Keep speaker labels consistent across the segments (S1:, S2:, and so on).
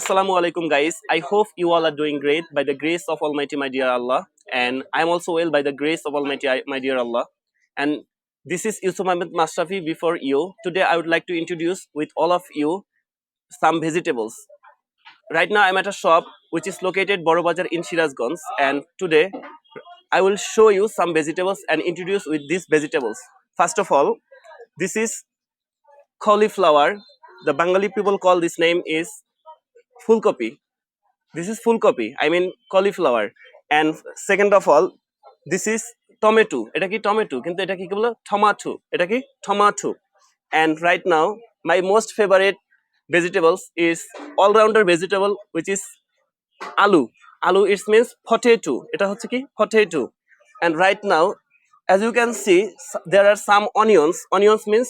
S1: Assalamu alaikum, guys. I hope you all are doing great by the grace of Almighty, my dear Allah. And I'm also well by the grace of Almighty, my dear Allah. And this is Yusuf Ahmed Mashrafi before you. Today, I would like to introduce with all of you some vegetables. Right now, I'm at a shop which is located Boro Bazar in Shirazganj. And today, I will show you some vegetables and introduce with these vegetables. First of all, this is cauliflower. The Bengali people call this name is ফুলকপি। This is ফুলকপি I mean cauliflower and second of all this is tomato এটা কি tomato কিন্তু এটা কি বলো? Tomato এটা কি? Tomato and right now my most favourite vegetables is allrounder vegetable which is aloo. Aloo it's means potato এটা হচ্ছে কি? Potato and right now as you can see there are some onions onions means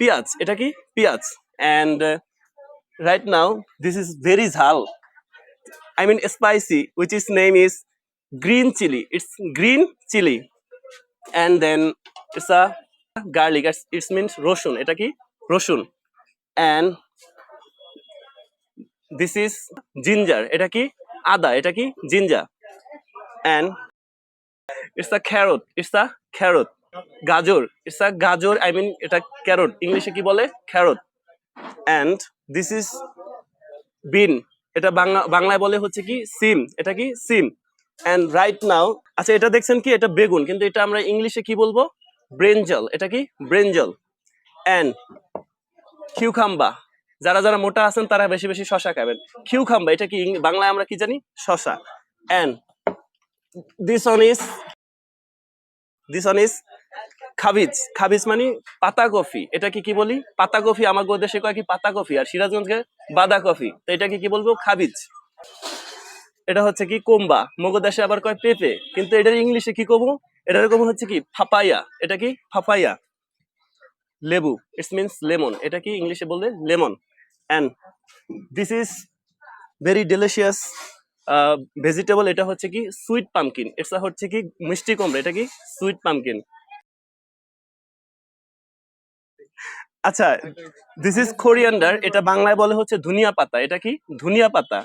S1: peyaj. এটা কি? পেঁয়াজ। And right now this is very jhal i mean spicy which its name is green chili it's green chili and then it's a garlic it's, it means roshun এটা কি রসুন and this is ginger এটা কি আদা এটা কি ginger and it's a carrot it's a carrot গাজর it's a গাজর i mean এটা carrot ইংলিশে কি বলে carrot and this is bean এটা বাংলা, বাংলায় বলে হচ্ছে কি সিম। এটা কি সিম। এন্ড রাইট নাও আচ্ছা এটা দেখছেন কি? এটা বেগুন, কিন্তু এটা আমরা ইংলিশে কি বলব? ব্রেঞ্জল। এটা কি? ব্রেঞ্জল। এন্ড কিউখাম্বা যারা যারা মোটা আছেন, তারা বেশি বেশি শশা খাবেন। কিউখাম্বা এটা কি বাংলায় আমরা কি জানি? শশা। And this one is this one is cabbage cabbage মানে পাতা কফি এটা কি বলি? পাতা কফি আমার দেশে কয় কি পাতা কফি আর সিরাজগঞ্জকে বাদা কফি তো এটা কি বলব? খাবিজ। এটা হচ্ছে কি কোম্বা। মগো দেশে আবার কয় পেঁপে। কিন্তু এটার ইংলিশে কি কব? এটা এরকম হচ্ছে কি ফাপাইয়া এটা কি ফাপাইয়া লেবু। ইটস মিনস লেমন এটা কি ইংলিশে বললে? Lemon and this is very delicious vegetable এটা হচ্ছে কি সুইট পামকিন এটা হচ্ছে কি মিষ্টি কুমড়া। এটা কি সুইট পামকিন আচ্ছা দিস ইজ কোরিয়ান্ডার এটা বাংলায় বলে হচ্ছে ধুনিয়া পাতা এটা কি? ধনিয়া পাতা।